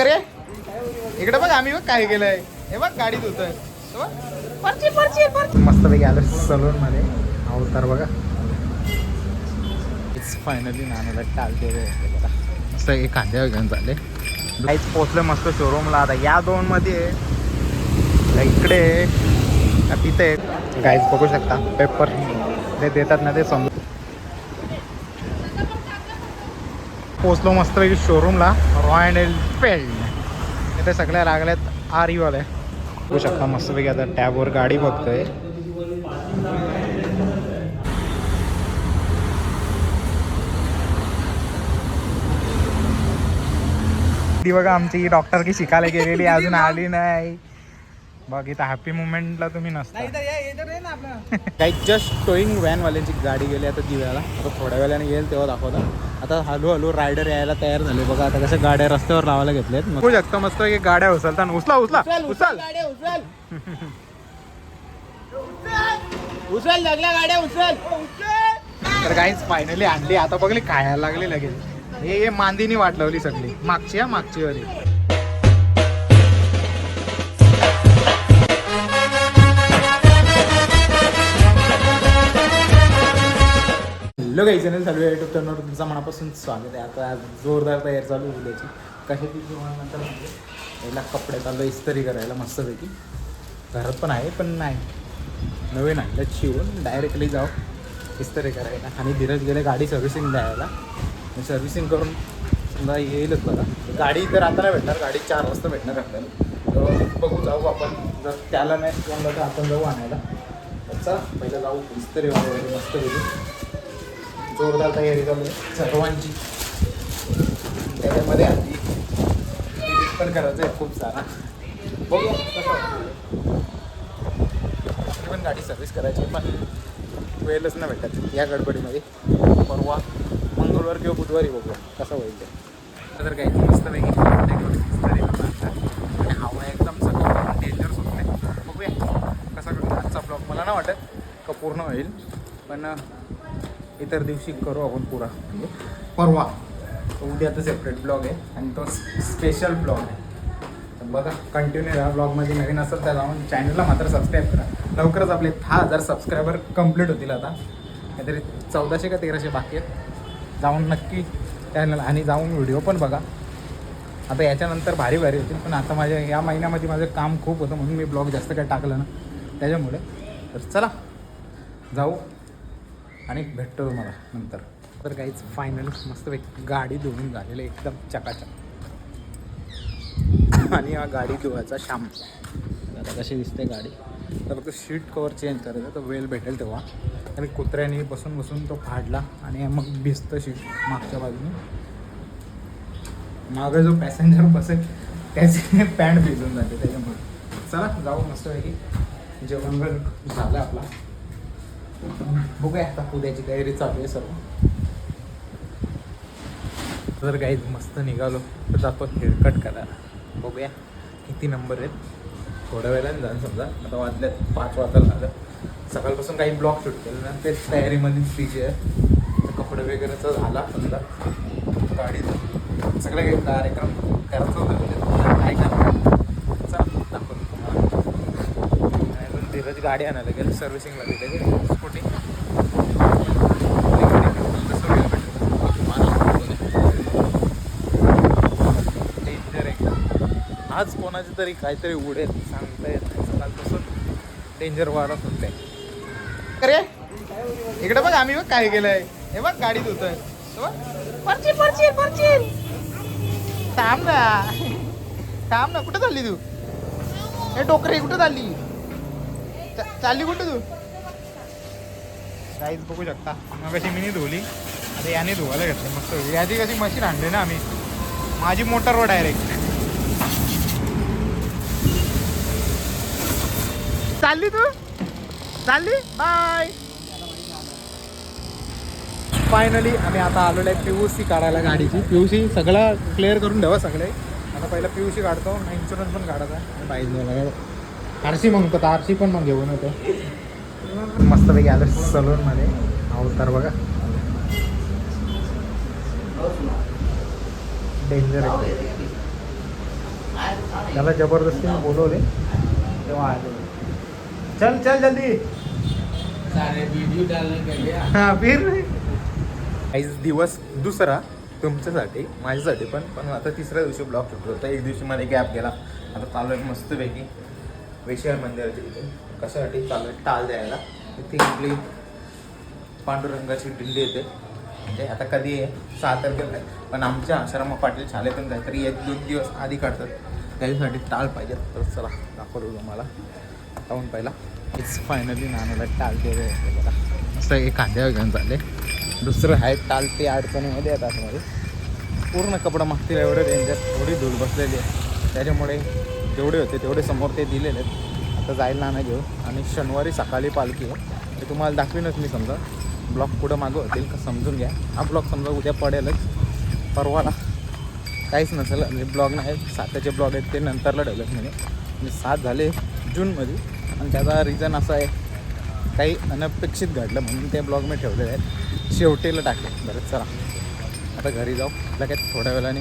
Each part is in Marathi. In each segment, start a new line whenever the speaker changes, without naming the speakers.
अरे इकडे बघ आम्ही बघ काय केलंय. हे बघ गाडी परची मस्त पैकी आलं सलून मध्ये अवतार बघा. फायनली नानाला टाळते मस्त एक कांद्या घेऊन चालले. काहीच पोचलं मस्त शोरूमला आता या दोन मध्ये इकडे तिथे. गाईज बघू शकता. पेपर ते देतात ना ते समजू पोचलो मस्तपैकी शोरूमला रॉयल एनफिल्ड इथे सगळ्या लागल्यात आर यू आले बघू शकता मस्तपैकी आता टॅबवर गाडी बघतोय. ती बघा आमची डॉक्टर की शिकायला गेलेली अजून आली नाही. बघ इथं हॅपी मुवमेंटला तुम्ही नसता. काही जस्ट टोईंग व्हॅनवाल्यांची गाडी गेली आता दिव्याला. आता थोड्या वेळाने येईल तेव्हा दाखवता. आता हळू हळू रायडर यायला तयार झाले. बघा आता कसं गाड्या रस्त्यावर लावायला घेतल्यात बघू शकता मस्त की गाड्या उचलतात उचला उचला उचल
उचल लागल्या गाड्या उचल.
तर काहीच फायनली आणली. आता बघली खायला लागली लगेच. हे हे मांदीनी वाट लावली सगळी. मागची हा मागची वाली काही चॅनल चालू आहे युट्यूब चॅनलवर तुमचा मनापासून स्वागत आहे. आता जोरदार तयार चालू आहे उद्याची. कशाची नंतर म्हणजे? पहिला कपडे चालू इस्त्री करायला मस्तपैकी. घरात पण आहे पण नाही. नवीन आणलं शिवून डायरेक्टली जाऊ इस्त्री करायला. आणि धीरज गेले गाडी सर्व्हिसिंग द्यायला. सर्व्हिसिंग करून समजा येईलच बघा. गाडी तर आता नाही भेटणार गाडी चार वाजता भेटणार आपल्याला. तर बघू जाऊ आपण. जर त्याला नाही जमलं तर आपण जाऊ आणायला. त्याचा पहिला जाऊ इस्त्री वगैरे मस्त जोरदार तयारी चालू आहे. सर्वांची. त्याच्यामध्ये आधी edit पण करायचं आहे खूप सारा. बघूया कसं वाटतं. आपली पण गाडी सर्व्हिस करायची आहे, पण वेळच नाही भेटत या गडबडीमध्ये. परवा मंगळवार किंवा बुधवारी बघूया कसं होईल ते. तर काही मस्तपैकी आणि हवा एकदम सगळं डेंजर सुटते बघूया कसा करू आजचा ब्लॉग मला नाही वाटत का पूर्ण होईल पण इतर दिवशी करू आपण पुरा. म्हणजे परवा. उद्या तर सेपरेट ब्लॉग आहे आणि तो स्पेशल ब्लॉग आहे. तर बघा कंटिन्यू या ब्लॉगमध्ये नवीन असेल तर जाऊन चॅनलला मात्र सबस्क्राईब करा. लवकरच आपले दहा हजार सबस्क्रायबर कंप्लीट होतील आता. काहीतरी चौदाशे का तेराशे बाकी आहेत. जाऊन नक्की चॅनल आणि जाऊन व्हिडिओ पण बघा. आता याच्यानंतर भारी भारी होतील पण आता माझ्या या महिन्यामध्ये माझं काम खूप होतं म्हणून मी ब्लॉग जास्त काय टाकलं ना. त्याच्यामुळे. तर चला जाऊ. आणि भेटतो तुम्हाला नंतर. तर काहीच फायनल मस्त गाडी धुवून झालेलं एकदम चकाचक. आणि हा गाडी धुवायचा शाम. आता कशी दिसते गाडी? तर फक्त सीट कवर चेंज करायचं तर वेळ भेटेल तेव्हा. आणि कुत्र्याने बसून बसून तो फाडला आणि मग भिजतं सीट मागच्या बाजूने. मागं जो पॅसेंजर बसेल त्याचे पॅन्ट भिजून जाते त्याच्यामुळे. चला जाऊ मस्तपैकी. जेवण वगैरे झालं आपला. बघूया आता उद्याची तयारी चालू आहे सर्व. जर काही मस्त निघालो. तर आपण हेअरकट करायला. बघूया किती नंबर आहेत. थोड्या वेळाने जाणं समजा. आता वाजल्यात पाच वाजता झालं. सकाळपासून काही ब्लॉक शूट केलं ना तेच तयारीमध्येच फ्रीज आहे. कपडे वगैरेचा झाला समजा. गाडीचा. सगळं काही कार्यक्रम करायचं होतं. म्हणजे काय करणार चला दाखवतो तुम्हाला आणि धीरज गाडी आणायला गेलं सर्व्हिसिंगला दिली स्कूटी आज कोणाची तरी काहीतरी उडेल सांगता येत नाही. सकाळपासून डेंजर वाढत होते अरे इकडे बघ आम्ही बघ काय केलंय. हे बघ गाडी धुतोय. परची परची परची. थांब ना. थांब ना. कुठं चालली तू? हे डोकरे कुठं चालली? चालली कुठं तू? काहीच बघू शकता. मग कशी मी धुवली. आता याने धुवायला घेतलं. मस्त. याची कशी मशीन आणली ना आम्ही. माझी मोटरवर डायरेक्ट चालली तू? चालली? बाय फायनली आम्ही आता आलेलो आहे पी यू सी काढायला गाडीची. पी यू सी सगळं क्लिअर करून ठेवा सगळे. आता पहिलं पी यू सी काढतो. इन्शुरन्स पण काढायचा आहे. पाहिजे आर सी मग तर आर सी पण मग घेऊन येतो. मस्तपैकी आलं सलूनमध्ये. अवतार बघा. डेंजर आहे. त्याला जबरदस्तीने बोलवले. तेव्हा आले. चल चल जल्दी.
सारे वीडियो डालने के लिए
हा फिर. काहीच दिवस दुसरा तुमच्यासाठी माझ्यासाठी पण. पण आता तिसऱ्या दिवशी ब्लॉग सुटलो होता एक दिवशी मध्ये गॅप गेला. आता चालू आहे मस्तपैकी. वेशियार मंदिराच्या तिथे. कशासाठी? चालू आहे टाल द्यायला. तिथे आपली पांडुरंगाची दिंडी येते. म्हणजे आता कधी आहे? सहा तारखेला आहे. पण आमच्या आश्रमा पाटील शाळेतून काहीतरी एक दोन दिवस आधी काढतात. त्याच्यासाठी टाळ पाहिजे. तर चला दाखवतो तुम्हाला. पाहून पहिला. इट्स फायनली नानाला टाल दिले बघा. असं एक खांद्यावर घेऊन चालले दुसरं आहे टाल ते अडचणीमध्ये येतात मध्ये. पूर्ण कपडा मागतील एवढं डेंजर थोडी धूळ बसलेली आहे. त्याच्यामुळे जेवढे होते तेवढे समोर ते दिलेले आहेत. आता जायला नाही घेऊन. आणि शनिवारी सकाळी पालखी आहे. ते तुम्हाला दाखवीनच मी समजा. ब्लॉक पुढं मागं होतील का समजून घ्या. हा ब्लॉक समजा उद्या पडेलच. परवाला काहीच नसेल. म्हणजे ब्लॉग नाही साताचे ब्लॉग आहेत ते नंतरला डेव्हलप म्हणे म्हणजे सात झाले जूनमध्ये. आणि त्याचा रिझन असा आहे काही अनपेक्षित घडलं म्हणून ते ब्लॉग मी ठेवलेले आहेत. शेवटीला टाकले. बरं चला. आता घरी जाऊ. लगेच थोड्या वेळाने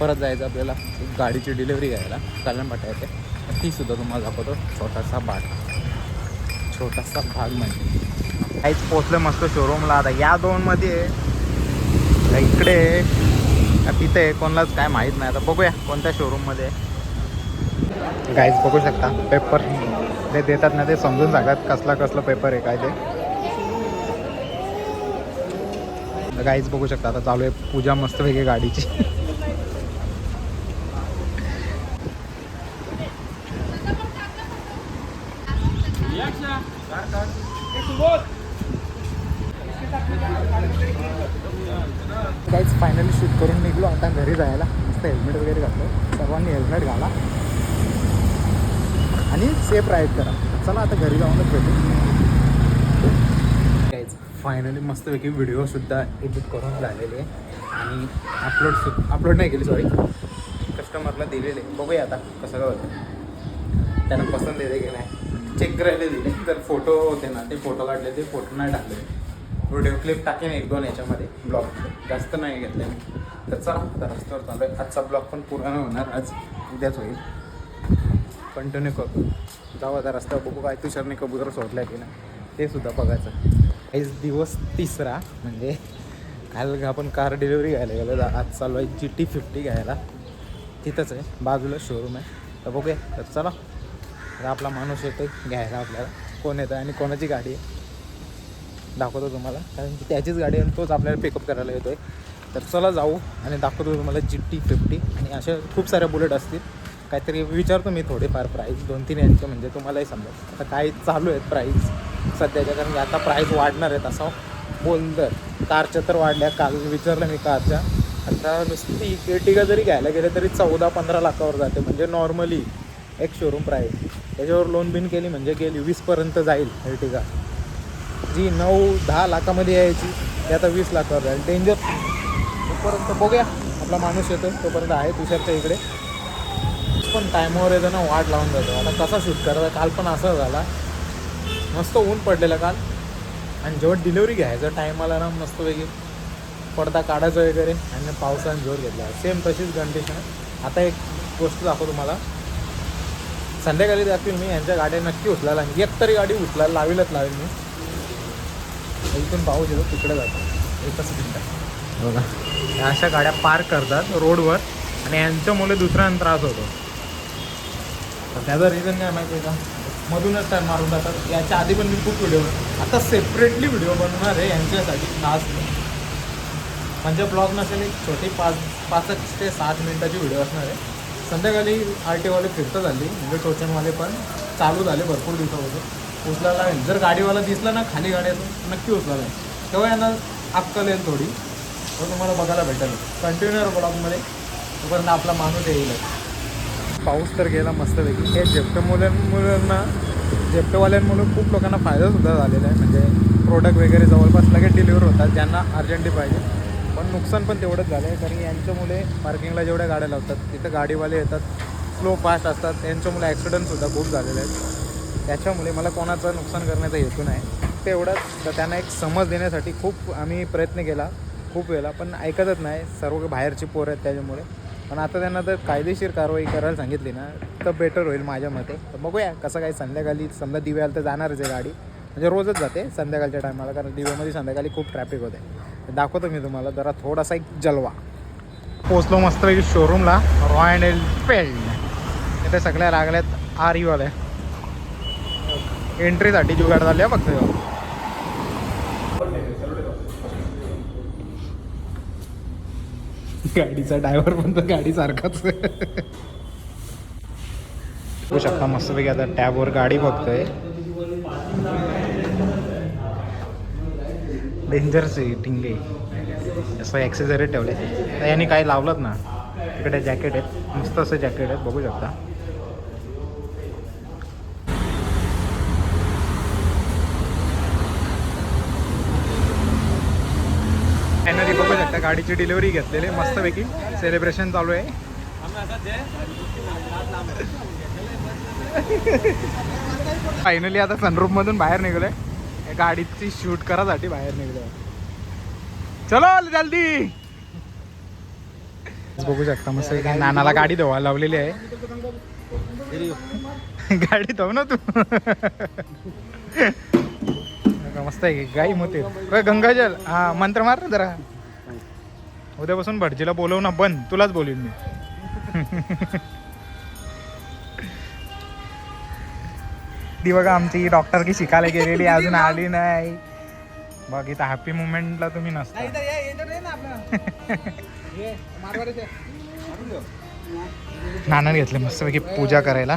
परत जायचं आपल्याला गाडीची डिलिव्हरी घ्यायला कल्याणपाटा येते. ती सुद्धा तुम्हाला दाखवतो. छोटासा भाग. छोटासा भाग म्हणजे. काहीच पोचलं मस्त शोरूमला आता या दोनमध्ये इकडे तिथे कोणालाच काय माहीत नाही. आता बघूया कोणत्या शोरूममध्ये गाईज बघू शकता पेपर ते देतात ना ते समजून सांगतात कसला कसला पेपर आहे काय ते. गाईज बघू शकता आता चालू आहे पूजा मस्तपैकी गाडीची काहीच फायनली शूट करून निघलो आता घरी जायला मस्त हेल्मेट वगैरे घातलं सर्वांनी हेल्मेट घाला आणि सेफ राईड करा. चला आता घरी जाऊनच भेटू. फायनली मस्तपैकी व्हिडिओसुद्धा एडिट करून झालेले आणि अपलोड सु अपलोड नाही केली सॉरी कस्टमरला दिलेले. बघूया आता कसं काय होतं. त्यांना पसंत येते की नाही. चेक करायला दिले. तर फोटो होते ना ते फोटो काढले ते फोटो नाही टाकले. व्हिडिओ क्लिप टाकेन एक दोन याच्यामध्ये ब्लॉग जास्त नाही घेतले मी. तर चला आता रस्त्यावर चालू आहे आजचा ब्लॉग पण पूर्ण होणार आज उद्याच होईल. कंटिन्यू करतो. जाऊ आता रस्त्यावर बघू काय तुषारने कबूतर सोडल्या की नाही ते सुद्धा बघायचं. आज दिवस तिसरा म्हणजे काल आपण कार डिलिव्हरी घ्यायला गेलो आज चालू आहे जी टी फिफ्टी घ्यायला. तिथंच आहे बाजूला शोरूम आहे. तर बघूया तर चला. तर आपला माणूस येतो घ्यायला आपल्याला. कोण येतं आणि कोणाची गाडी आहे? दाखवतो तुम्हाला. कारण की त्याचीच गाडी आहे आणि तोच आपल्याला पिकअप करायला येतो आहे तर चला जाऊ आणि दाखवतो तुम्हाला जी टी फिफ्टी आणि अशा खूप साऱ्या बुलेट असतील. काहीतरी विचारतो मी थोडेफार प्राईस दोन तीन यांचे म्हणजे तुम्हालाही समजेल. आता काय चालू आहेत प्राईस सध्याच्या कारण की आता प्राईस वाढणार आहेत असं बोलतं कारच्या तर वाढल्या काल विचारलं मी कारच्या. आता नुसती इर्टिगा जरी घ्यायला गेलं तरी चौदा पंधरा लाखावर जाते. म्हणजे नॉर्मली एक शोरूम प्राईस त्याच्यावर लोन बिन केली म्हणजे गेली वीसपर्यंत जाईल इर्टिगा जी नऊ दहा लाखामध्ये यायची ती आता वीस लाखावर जाईल. डेंजर तोपर्यंत बघूया. आपला माणूस येतो तोपर्यंत आहे तुषारच्या इकडे. पण टायमावर येतो ना वाट लावून जातो. आता कसा शूट करायचा? काल पण असं झाला. मस्त ऊन पडलेलं काल. आणि जेव्हा डिलिव्हरी घ्यायचं टायमाला ना मस्त वेगळी पडदा काढायचं वगैरे आणि पावसाने जोर घेतला. सेम तशीच कंडिशन आहे. आता एक गोष्ट दाखवतो तुम्हाला. संध्याकाळी दाखवील मी यांच्या गाड्या नक्की उचलायला. आणि एक तरी गाडी उचलायला लावेलच लावेल मी. इथून पाऊस येतो तिकडे जातो. एकच मिनटं. बघा या अशा गाड्या पार्क करतात रोडवर आणि यांच्यामुळे दुसऱ्यांना त्रास होतो. तर त्याचा रिझन काय माहिती आहे का? मधूनच टर्न मारून जातात. याच्या आधी पण मी खूप व्हिडिओ आता सेपरेटली व्हिडिओ बनवणार आहे यांच्यासाठी खास म्हणजे ब्लॉग नसेल एक छोटी पाच पाच ते सात मिनिटाची व्हिडिओ असणार आहे. संध्याकाळी आर टी वाले फिरतं झाली म्हणजे टोचनवाले पण. चालू झाले भरपूर दिवसापासून. उचलायला लागेल. जर गाडीवाला दिसला ना खाली गाड्यातून नक्की उचलायला तेव्हा यांना अक्कल येईल थोडी. तर तुम्हाला बघायला भेटेल. कंटिन्युअर ब्लॉगमध्ये तोपर्यंत आपला माणूस येईल पाऊस तर गेला मस्तपैकी. हे झेप्टो मुलांमुळं झेप्टोवाल्यांमुळे खूप लोकांना फायदासुद्धा झालेला आहे. म्हणजे प्रोडक्ट वगैरे जवळपास लगेच डिलिव्हर होतात ज्यांना अर्जंटली पाहिजे. पण नुकसान पण तेवढंच झालं आहे कारण यांच्यामुळे पार्किंगला जेवढ्या गाड्या लावतात तिथं गाडीवाले येतात स्लो फास्ट असतात. त्यांच्यामुळे ॲक्सिडेंटसुद्धा खूप झालेले आहेत. त्याच्यामुळे मला कोणाचं नुकसान करण्याचा हेतू नाही. तेवढंच तर त्यांना एक समज देण्यासाठी खूप आम्ही प्रयत्न केला खूप वेळा पण ऐकतच नाही सर्व बाहेरची पोरं आहेत त्याच्यामुळे. पण आता त्यांना तर कायदेशीर कारवाई करायला सांगितली ना तर बेटर होईल माझ्या मते. तर बघूया कसं काय संध्याकाळी समजा दिव्याला तर जाणारच आहे गाडी. म्हणजे रोजच जाते संध्याकाळच्या टायमाला कारण दिव्यामध्ये संध्याकाळी खूप ट्रॅफिक होते. दाखवतो मी तुम्हाला जरा थोडासा एक जलवा. पोचलो मस्त शोरूमला रॉयल एनफिल्ड इथे सगळ्या लागल्यात आर वाले एंट्रीसाठी जुगाड झाली आहे फक्त गाडीचा ड्रायव्हर पण तर गाडी सारखाच. बघू शकता मस्तपैकी आता टॅबवर गाडी बघतोय. डेंजर आहे. टिंगे असं ॲक्सेसरी ठेवले. याने यांनी काही लावलं ना. तिकडे जॅकेट आहेत. मस्त असं जॅकेट आहेत. बघू शकता फायनली बघू शकता गाडीची डिलिव्हरी घेतलेली मस्तपैकी सेलिब्रेशन चालू आहे. फायनली आता सनरूफ मधून बाहेर निघलोय. गाडीची शूट करासाठी बाहेर निघलोय. चलो जल्दी! बघू शकता मस्त नानाला गाडी धुवा लावलेली आहे. गाडी धुव ना तू. मस्त आहे गाई मोते. गंगाजल. हा मंत्र मार जरा. उद्यापासून भटजीला बोलव ना बंद तुलाच बोलवीन मी ती बघा आमची डॉक्टर की शिकायला गेलेली अजून आली नाही बघ इथं हॅपी मुमेंटला तुम्ही नसता नानाने घेतले मस्तपैकी पूजा करायला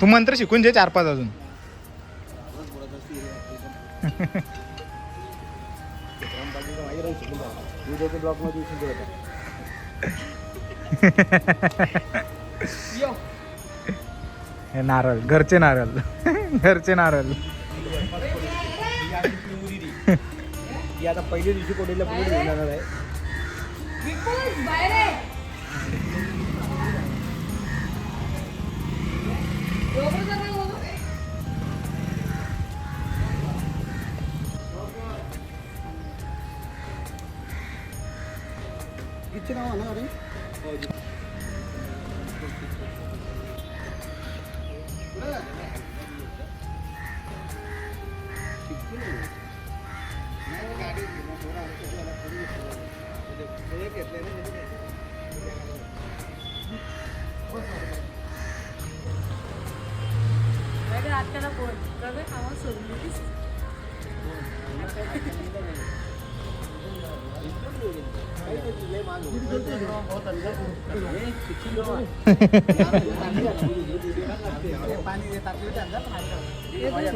तू मंत्र शिकून जे चार पाच अजून हे नारळ घरचे नारळ. घरचे नारळ.
आता पहिल्या दिवशी कोणीला पुढे आहे?
बाहेर आहे. डोकं जरा वर.
किती नाव ना अरे
बाहेर आत्याला बोल. रवी, आवाज सोडून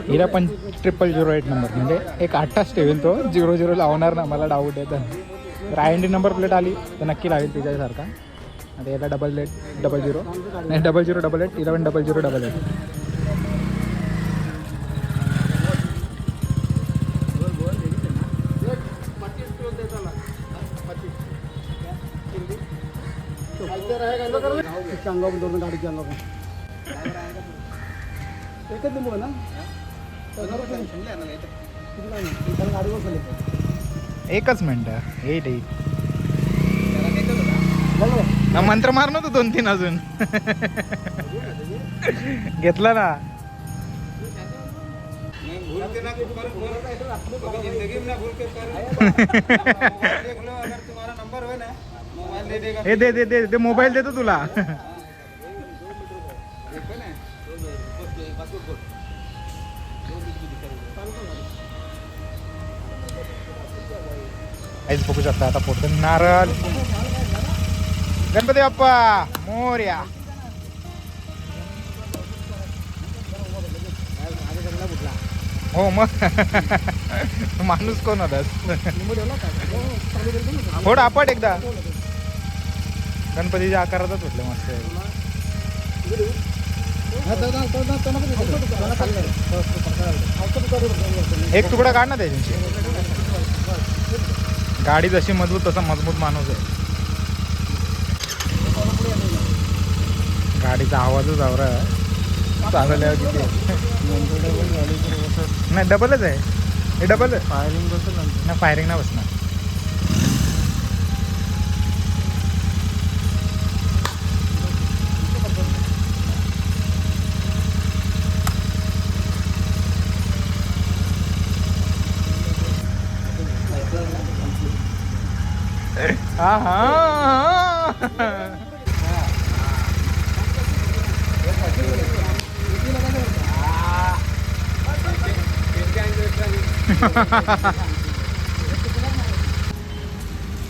हिरा पण ट्रिपल झिरो एट नंबर म्हणजे एक आठच ठेवेल तो झिरो झिरो लावणार ना मला डाऊट येतं तर I N D number plate आली तर नक्की लागेल तिच्यासारखा. आता याला डबल एट डबल झिरो नाही double zero double eight eleven double zero double eight
अंगावर दोन गाडीच्या अंगावर एकच नंबर ना गाडीवर
एकच मिनटं एट एट मंत्र मार ना तू दोन तीन अजून. घेतला ना. हे दे दे दे दे मोबाईल देतो तुला. काहीच बघू शकता आता पुढे नारळ. गणपती बाप्पा मोर्या. हो मग. माणूस कोण होतास? थोडं आपट एकदा. गणपतीच्या आकारातच उठले मस्त. एक तुकडा काढ ना त्याच्याशी. गाडी जशी मजबूत तसा मजबूत माणूस आहे. गाडीचा आवाजच आवरा. चालवल्यावर किती. नाही डबलच आहे. हे डबल फायरिंग ना फायरिंग ना बसणार.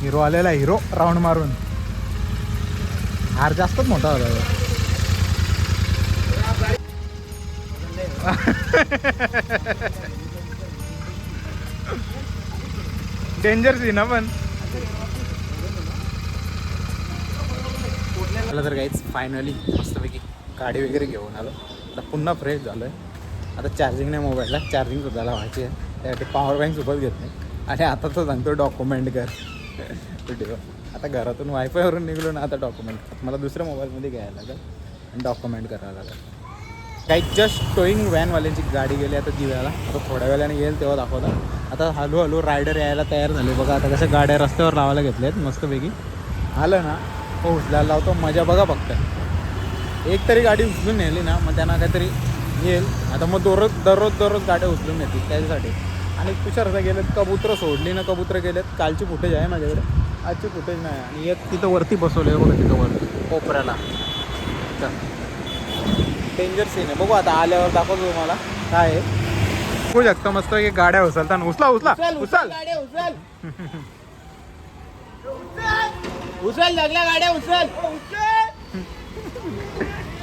हिरो आलेला हिरो. राऊंड मारून. हार जास्तच मोठा होता डेंजर सीन ना पण. मला तर काहीच फायनली मस्तपैकी गाडी वगैरे घेऊन आलो. आता पुन्हा फ्रेश झालो आहे आता चार्जिंग नाही मोबाईलला चार्जिंग सुद्धा लावायची आहे. त्यासाठी पॉवर बँक सोबत घेत नाही. आणि आता तो सांगतो डॉक्युमेंट कर. व्हिडिओ आता घरातून वायफायवरून निघलो ना आता डॉक्युमेंट मला दुसऱ्या मोबाईलमध्ये घ्यायला लागेल. आणि डॉक्युमेंट करावं लागेल. काही जस्ट टोईंग व्हॅनवाल्यांची गाडी गेली आता दिव्याला आता थोड्या वेळाने येईल तेव्हा दाखवता. आता हळूहळू रायडर यायला तयार झाले. बघा आता कसं गाड्या रस्त्यावर लावायला घेतल्या आहेत मस्तपैकी. आलं ना हो उचलायला लावतो. मजा बघा फक्त. एक तरी गाडी उचलून नेली ना मग त्यांना काहीतरी येईल. आता मग दररोज दररोज दररोज गाड्या उचलून नेतील त्याच्यासाठी. आणि तुषार असं गेलेत कबुतरं सोडली ना कबुतरं गेलेत. कालची फुटेज आहे माझ्याकडे. आजची फुटेज नाही. आणि एक तिथं वरती बसवलं बघा तिथं वर. कोपऱ्याला. डेंजर सीन आहे. बघू आता आल्यावर दाखवतो तुम्हाला काय आहे. बघू शकता मस्त गाड्या उचलताना. उचला उचला. उचल
उचल. उचल लागल्या गाड्या उचल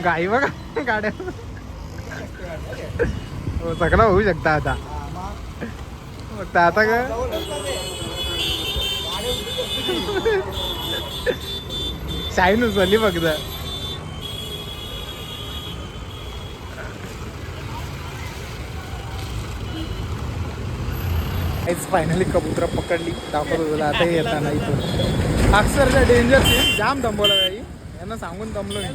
गाई बघा गाड्या. हो सगळं होऊ शकता आता. फक्त आता का शाईन उचलली फक्त. फायनली कबुतरा पकडली. दाखवत होता आता हे येताना इथून. अक्षरशः डेंजर सीन जाम दमवला जाई यांना सांगून दमलो मी.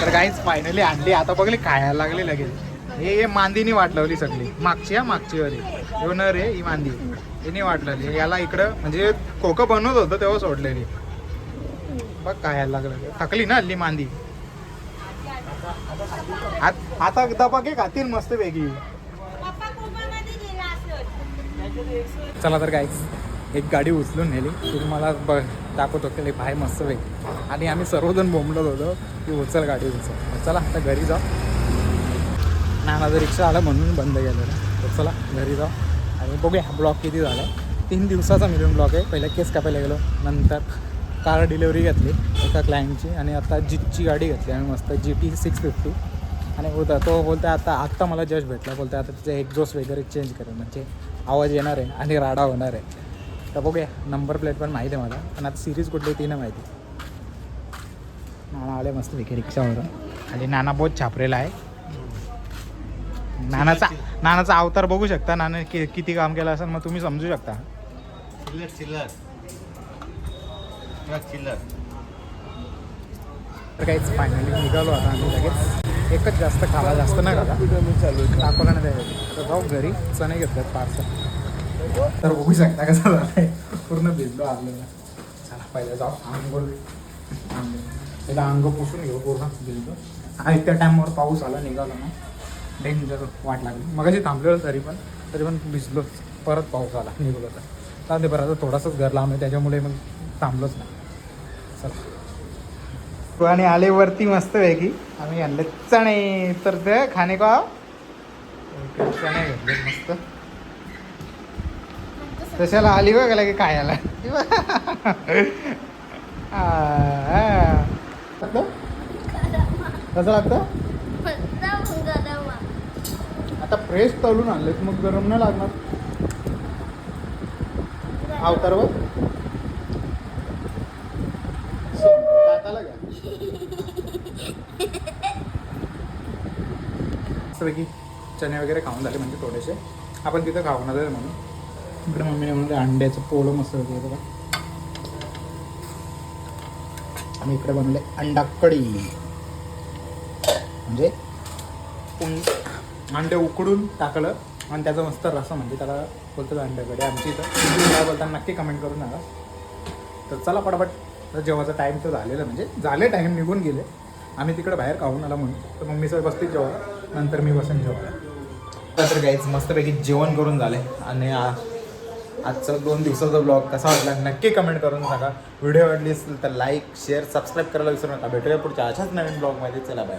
तर काहीच फायनली आणली आता बघली खायला लागली लगेच. हे हे मांदीनी वाट लावली सगळी. मागची हा मागची वाली. ह्यो रे ही मांदी. हिने वाट लावली याला इकडं म्हणजे खोकं बनवत होतं तेव्हा सोडलेली. बघ खायला लागलं. थकली ना हल्ली मांदी. आता दबा घे खातील मस्त वेगळी. चला तर काय एक गाडी उचलून नेली. ती मला ब दाखवतो की भाय मस्त वेग आणि आम्ही सर्वजण बोंबलत होतो की उचल गाडी उचल. चला आता घरी जाऊ. माझं रिक्षा आलं म्हणून बंद केलं. तर चला घरी जाऊ. आणि बघूया ब्लॉक किती झाला तीन दिवसाचा मिळून ब्लॉक आहे. पहिला केस कापायला गेलो नंतर कार डिलेवरी घेतली एका क्लायंटची आणि आता जीपची गाडी घेतली आणि मस्त जी टी सिक्स फिफ्टी आणि होता तो बोलता आता आत्ता मला जज भेटला. बोलता आता तिचं एक्झॉस्ट वगैरे चेंज करेल म्हणजे आवाज येणार आहे आणि राडा होणार आहे. तर बघूया नंबर प्लेट पण माहिती आहे मला. पण आता सिरीज कुठली ती नाही माहिती. नाना आले मस्त पैकी रिक्षावरून. आणि नाना बहुत छापरेला आहे. नानाचा नानाचा अवतार बघू शकता. नाना कि किती काम केलं असेल मग तुम्ही समजू शकता.
चिल्लर चिल्लर चिल्लर
तर काहीच फायनली निघालो आता आम्ही लगेच. एकच जास्त खावा जास्त नाही खाला दाखवला नाही तर जाऊ घरी चणे घेतल्यात पार्सल तर बघू शकता कसं झालंय पूर्ण भिजलो आपल्याला चला पहिलं जाऊ आंघोळ. पहिला अंग पुसून घेऊ पूर्ण भिजलो. आणि त्या टायमावर पाऊस आला निघाला ना. डेंजर वाट लागली. मगाशी थांबलेलो तरी पण तरी पण भिजलोच परत पाऊस आला निघलो तर. तर ते बरं आता थोडासाच घर लांब आहे त्याच्यामुळे मग थांबलोच नाही. चला. आणि आले वरती मस्त पैकी. आम्ही आणले चणे. तर ते खाणे का चणे घेतले मस्त. तशाला आली बघायला की काय आला कसं लागतं? आता फ्रेश तळून आणलेत मग गरम नाही लागणार. अवतार बघ मस्तपैकी चणे वगैरे खाऊन झाले म्हणजे थोडेसे. आपण तिथं खाऊन आलं म्हणून. इकडे मम्मीने म्हणजे अंड्याचं पोळं मस्त वगैरे बघा. आणि इकडे बनवले अंडा कढी. म्हणजे अंडे उकडून टाकलं आणि त्याचा मस्त रसा म्हणजे त्याला बोलतात अंड्याकडे आमची इथं काय बोलताना नक्की कमेंट करून सांगा तर चला पटापट. तर जेव्हाचा टाईम तर झालेला म्हणजे झाले टाईम निघून गेले. आम्ही तिकडे बाहेर खाऊन आला म्हणून. तर मम्मी सर बसतील जेव्हा नंतर मी बसून जेव्हा तर काहीच मस्तपैकी जेवण करून झाले. आणि आ- आजचं दोन दिवसाचा ब्लॉग कसा वाटला नक्की कमेंट करून सांगा. व्हिडिओ आवडली असेल तर लाईक शेअर सबस्क्राईब करायला विसरू नका. भेटूया पुढच्या अशाच नवीन ब्लॉगमध्ये चला बाय